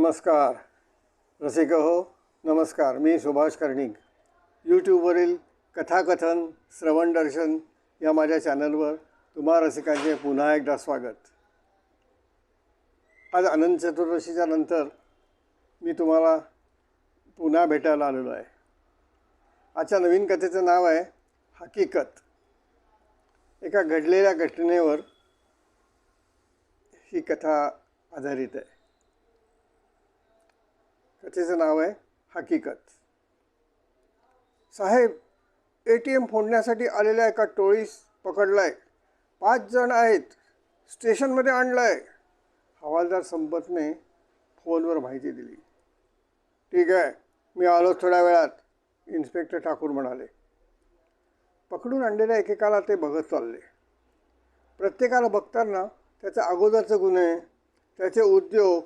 नमस्कार. रसिक हो नमस्कार. मी सुभाष कर्णिक. यूट्यूबवरील कथाकथन श्रवण दर्शन या माझ्या चॅनलवर तुम्हा रसिकांचे पुन्हा एकदा स्वागत. आज अनंत चतुर्दशीच्या नंतर मी तुम्हाला पुन्हा भेटायला आलेलो आहे. आजच्या नवीन कथेचं नाव आहे हकीकत. एका घडलेल्या घटनेवर ही कथा आधारित आहे. कथेचं नाव आहे हकीकत. साहेब ए टी एम फोडण्यासाठी आलेल्या एका टोळीस पकडला आहे पाच जण आहेत. स्टेशनमध्ये आणलं आहे हवालदार संपतने फोनवर माहिती दिली. ठीक आहे मी आलो थोड्या वेळात इन्स्पेक्टर ठाकूर म्हणाले. पकडून आणलेल्या एकेकाला ते बघत चालले. प्रत्येकाला बघताना त्याचा अगोदरचे गुन्हे त्याचे उद्योग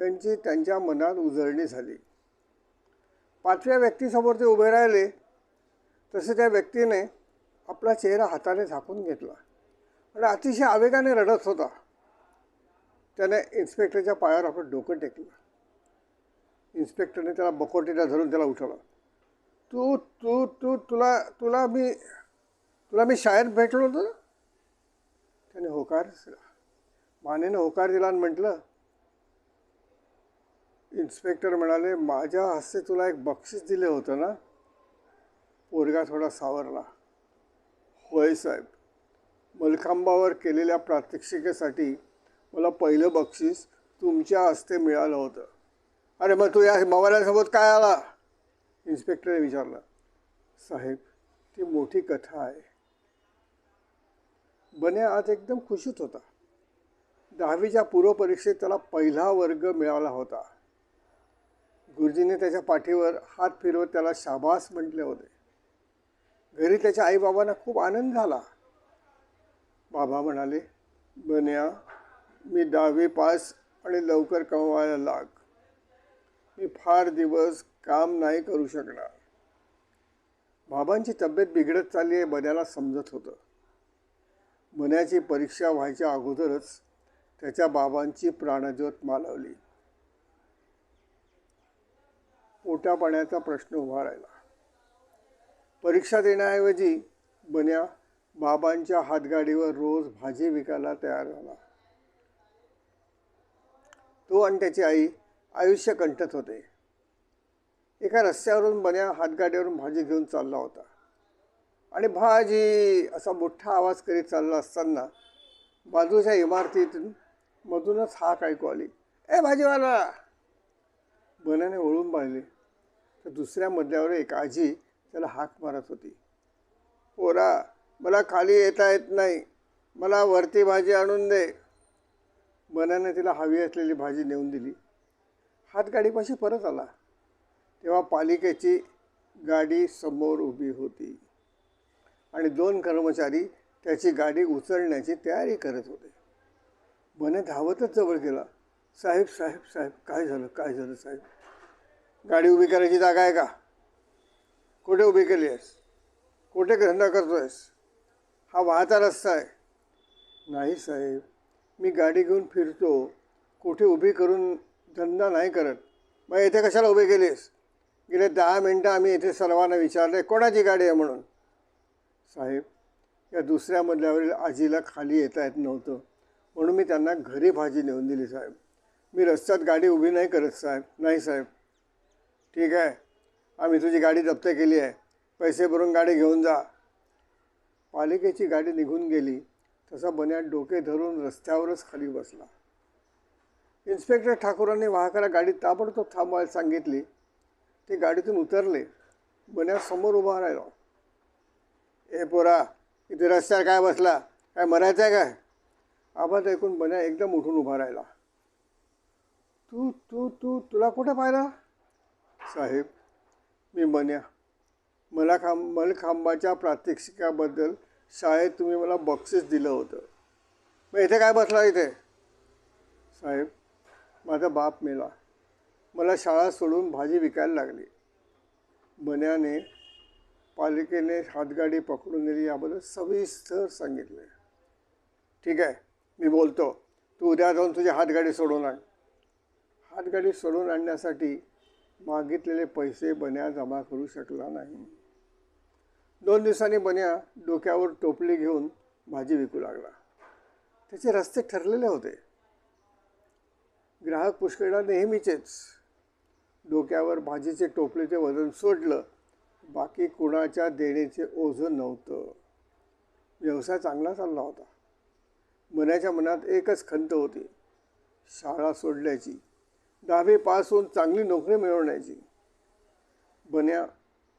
यांची त्यांच्या मनात उजळणी झाली. पाचव्या व्यक्तीसमोर ते उभे राहिले तसे त्या व्यक्तीने आपला चेहरा हाताने झाकून घेतला आणि अतिशय आवेगाने रडत होता. त्याने इन्स्पेक्टरच्या पायावर आपलं डोकं टेकलं. इन्स्पेक्टरने त्याला बकोटीला धरून त्याला उठवलं. तू तू तू तुला तुला मी तुला मी शाळेत भेटलो होतो ना? त्याने होकार दिला. मानेनं होकार दिला आणि म्हटलं इन्स्पेक्टर म्हणाले माझ्या हस्ते तुला एक बक्षीस दिलं होतं ना? पोरगा थोडा सावरला. होय साहेब. मलखांबावर केलेल्या प्रात्यक्षिकेसाठी मला पहिलं बक्षीस तुमच्या हस्ते मिळालं होतं. अरे मग तू या मोबाईलसोबत काय आला? इन्स्पेक्टरने विचारलं. साहेब ती मोठी कथा आहे. बन्या आज एकदम खुशीत होता. दहावीच्या पूर्वपरीक्षेत त्याला पहिला वर्ग मिळाला होता. गुरुजीने त्याच्या पाठीवर हात फिरवत त्याला शाबास म्हटले होते. घरी त्याच्या आईबाबांना खूप आनंद झाला. बाबा म्हणाले बन्या मी दहावी पास आणि लवकर कमवायला लाग. मी फार दिवस काम नाही करू शकणार. बाबांची तब्येत बिघडत चालली आहे बन्याला समजत होतं. बन्याची परीक्षा व्हायच्या अगोदरच त्याच्या बाबांची प्राणज्योत मालवली. पोटा पाण्याचा प्रश्न उभा राहिला. परीक्षा देण्याऐवजी बन्या बाबांच्या हातगाडीवर रोज भाजी विकायला तयार झाला. तो आणि त्याची आई आयुष्य कंठत होते. एका रस्त्यावरून बन्या हातगाडीवरून भाजी घेऊन चालला होता. आणि भाजी असा मोठा आवाज करीत चालला असताना बाजूच्या इमारतीतून मधूनच हाक ऐकू आली. ए भाजीवाला! बन्याने वळून पाहिले तर दुसऱ्या मजल्यावर एक आजी त्याला हाक मारत होती. पोरा मला खाली येता येत नाही. मला वरती भाजी आणून दे. मनाने तिला हवी असलेली भाजी नेऊन दिली. हातगाडीपाशी परत आला. तेव्हा पालिकेची गाडी समोर उभी होती. आणि दोन कर्मचारी त्याची गाडी उचलण्याची तयारी करत होते. मने धावतच जवळ गेला. साहेब साहेब साहेब काय झालं काय झालं साहेब? गाडी उभी करायची जागा आहे का? कुठे उभी केली आहेस? कुठे धंदा करतो आहेस हा वाहता रस्ता आहे. नाही साहेब मी गाडी घेऊन फिरतो. कुठे उभी करून धंदा नाही करत. मग येथे कशाला उभी केलीस? गेले दहा मिनटं आम्ही येथे सर्वांना विचारले कोणाची गाडी आहे म्हणून? साहेब या दुसऱ्या मधल्यावरील आजीला खाली येता येत नव्हतं. म्हणून मी त्यांना घरी भाजी नेऊन दिली साहेब. मी रस्त्यात गाडी उभी नाही करत साहेब. नाही साहेब. ठीक आहे. आम्ही तुझी गाडी जप्त केली आहे. पैसे भरून गाडी घेऊन जा. पालिकेची गाडी निघून गेली. तसा बन्यात डोके धरून रस्त्यावरच खाली बसला. इन्स्पेक्टर ठाकूरांनी वाहकाला गाडी ताबडतोब थांबवायला सांगितली. ते गाडीतून उतरले. बन्या समोर उभा राहिला. ए पोरा इथे रस्त्यावर काय बसला? काय मरायचं आहे काय? आवाज ऐकून बन्या एकदम उठून उभा राहिला. तू तू तू तुला कुठे पाहिला? साहेब मी मन्या मला खांब मलखांबाच्या प्रात्यक्षिकाबद्दल शाळेत तुम्ही मला बक्षीस दिलं होतं. मग इथे काय बसला इथे? साहेब माझा बाप मेला. मला शाळा सोडून भाजी विकायला लागली. मन्याने पालिकेने हातगाडी पकडून दिली याबद्दल सविस्तर सांगितले. ठीक आहे मी बोलतो. तू उद्या जाऊन तुझी हातगाडी सोडून आण. हातगाडी सोडून आणण्यासाठी मागितलेले पैसे बन्या जमा करू शकला नाही. दोन दिवसांनी बन्या डोक्यावर टोपली घेऊन भाजी विकू लागला. त्याचे रस्ते ठरलेले होते. ग्राहक पुष्कळला नेहमीचेच. डोक्यावर भाजीचे टोपलीचे वजन सोडलं बाकी कुणाच्या देण्याचे ओझं नव्हतं. व्यवसाय चांगला चालला होता. मनाच्या मनात एकच खंत होती शाळा सोडल्याची. दहावी पास होऊन चांगली नोकरी मिळवण्याची. बन्या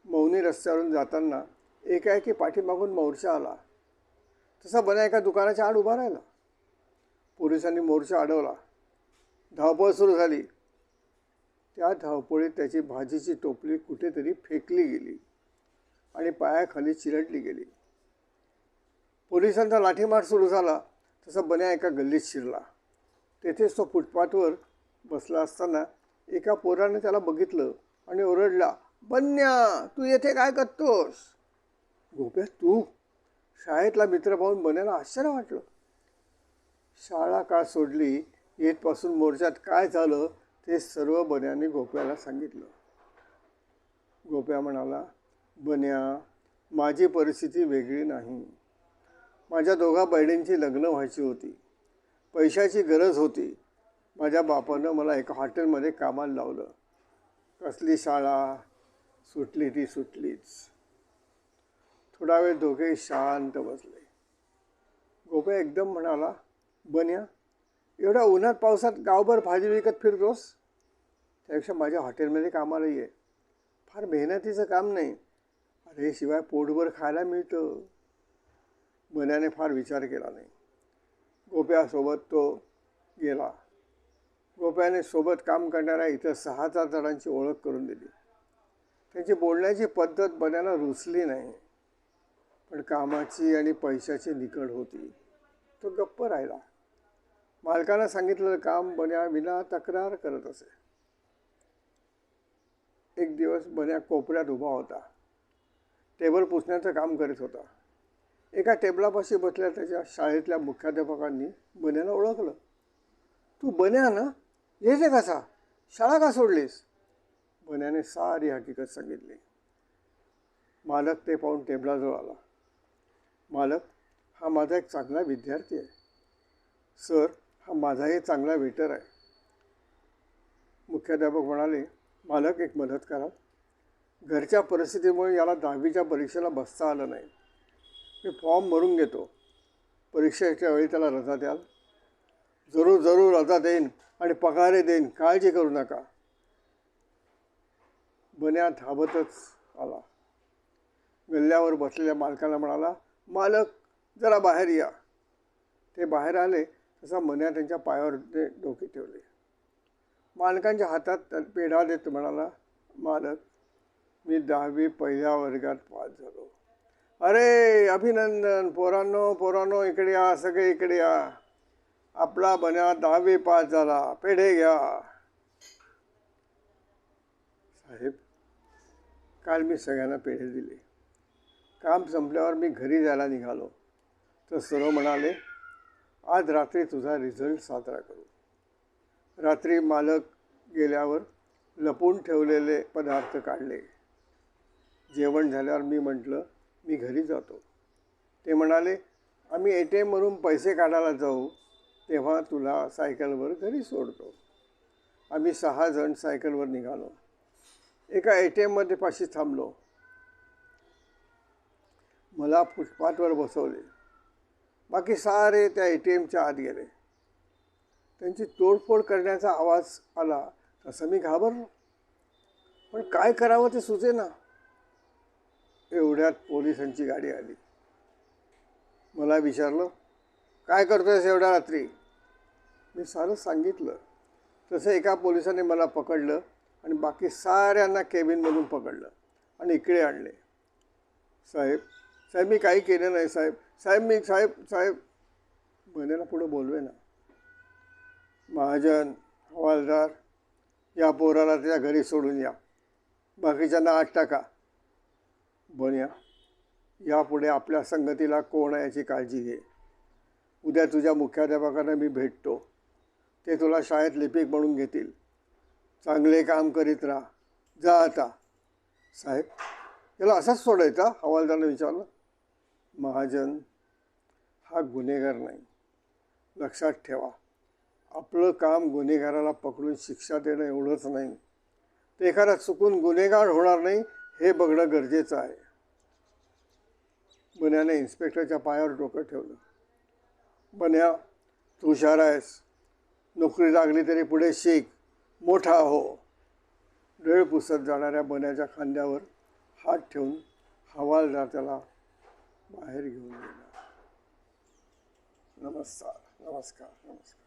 मौनी रस्त्यावरून जाताना एकाएकी पाठीमागून मोर्चा आला. तसा बन्या एका दुकानाच्या आड उभा राहिला. पोलिसांनी मोर्चा अडवला. धावपळ सुरू झाली. त्या धावपळीत त्याची भाजीची टोपली कुठेतरी फेकली गेली आणि पायाखाली चिरडली गेली. पोलिसांचा लाठीमार सुरू झाला. तसा बन्या एका गल्लीत शिरला. तेथेच तो फुटपाथवर बसला असताना एका पोराने त्याला बघितलं आणि ओरडला बन्या तू येथे काय करतोस? गोप्या तू? शाळेतला मित्र पाहून बन्याला आश्चर्य वाटलं. शाळा का सोडली येतपासून मोर्चात काय झालं ते सर्व बन्याने गोप्याला सांगितलं. गोप्या म्हणाला बन्या माझी परिस्थिती वेगळी नाही. माझ्या दोघा बहिणींची लग्न व्हायची होती. पैशाची गरज होती. माझ्या बापानं मला एका हॉटेलमध्ये कामाला लावलं. कसली शाळा? सुटली ती सुटलीच. थोडा वेळ दोघे शांत बसले. गोप्या एकदम म्हणाला बन्या एवढ्या उन्हात पावसात गावभर भाजी विकत फिरतोस? त्यापेक्षा माझ्या हॉटेलमध्ये कामाला ये. फार मेहनतीचं काम नाही. अरे शिवाय पोटभर खायला मिळतं. बन्याने फार विचार केला नाही. गोप्यासोबत तो गेला. गोप्याने सोबत काम करणाऱ्या इतर सहा सात जणांची ओळख करून दिली. त्यांची बोलण्याची पद्धत बनायला रुचली नाही. पण कामाची आणि पैशाची निकड होती. तो गप्प राहिला. मालकानं सांगितलेलं काम बन्या विना तक्रार करत असे. एक दिवस बन्या कोपऱ्यात उभा होता. टेबल पुसण्याचं काम करीत होता. एका टेबलापाशी बसल्या त्याच्या शाळेतल्या मुख्याध्यापकांनी बन्याला ओळखलं. तू बन्या ना? येते कसा? शाळा का सोडलीस? बन्याने सारी हकीकत सांगितली. मालक ते पाहून टेबलाजवळ आला. मालक हा माझा एक चांगला विद्यार्थी आहे. सर हा माझाही चांगला वेटर आहे. मुख्याध्यापक म्हणाले मालक एक मदत करा. घरच्या परिस्थितीमुळे याला दहावीच्या परीक्षेला बसता आलं नाही. मी फॉर्म भरून घेतो. परीक्षेच्या वेळी त्याला रजा द्याल. जरूर जरूर रजा देईन. आणि पगारे देईन. काळजी करू नका. बन्या धावतच आला. गल्ल्यावर बसलेल्या मालकाला म्हणाला मालक जरा बाहेर या. ते बाहेर आले तसा मन्या त्यांच्या पायावर ते डोके ठेवले. मालकांच्या हातात पेढा देत म्हणाला मालक मी दहावी पहिल्या वर्गात पास झालो. अरे अभिनंदन. पोरांनो पोरांनो इकडे या सगळे इकडे या. आपला बन्या दहावी पास झाला. पेढे घ्या. साहेब काल मी सगळ्यांना पेढे दिले. काम संपल्यावर मी घरी जायला निघालो. तर सर्व म्हणाले आज रात्री तुझा रिझल्ट साजरा करू. रात्री मालक गेल्यावर लपून ठेवलेले पदार्थ काढले. जेवण झाल्यावर मी म्हटलं मी घरी जातो. ते म्हणाले आम्ही ए टी एमवरून पैसे काढायला जाऊ. तेव्हा तुला सायकलवर घरी सोडतो. आम्ही सहा जण सायकलवर निघालो. एका ए टी एममध्ये पाशी थांबलो. मला फुटपाथवर बसवले. बाकी सारे त्या ए टी एमच्या आत गेले. त्यांची तोडफोड करण्याचा आवाज आला तसं मी घाबरलो. पण काय करावं ते सुचे ना एवढ्यात पोलिसांची गाडी आली. मला विचारलं काय करतोयस एवढ्या रात्री? मी सारं सांगितलं. तसं एका पोलिसाने मला पकडलं आणि बाकी साऱ्यांना केबिनमधून पकडलं आणि इकडे आणले. साहेब साहेब मी काही केलं नाही साहेब. साहेब मी साहेब साहेब. बनेला पुढं बोलवे ना. महाजन हवालदार या पोराला त्याच्या घरी सोडून या. बाकीच्यांना आठ टाका. बन्या यापुढे आपल्या संगतीला कोण याची काळजी घे. उद्या तुझ्या मुख्याध्यापकांना मी भेटतो. ते तुला शाळेत लिपिक म्हणून घेतील. चांगले काम करीत राहा. जा आता. साहेब याला असाच सोडायचा? हवालदारानं विचारलं. महाजन हा गुन्हेगार नाही. लक्षात ठेवा. आपलं काम गुन्हेगाराला पकडून शिक्षा देणं एवढंच नाही. तर एखादा चुकून गुन्हेगार होणार नाही हे बघणं गरजेचं आहे. गुन्ह्याने इन्स्पेक्टरच्या पायावर डोकं ठेवलं. बन्या तू हुशार आहेस. नोकरी लागली तरी पुढे शिक. मोठा हो. डोळे पुसत जाणाऱ्या बन्याच्या खांद्यावर हात ठेवून हवालदार त्याला बाहेर घेऊन गेला. नमस्कार नमस्कार नमस्कार.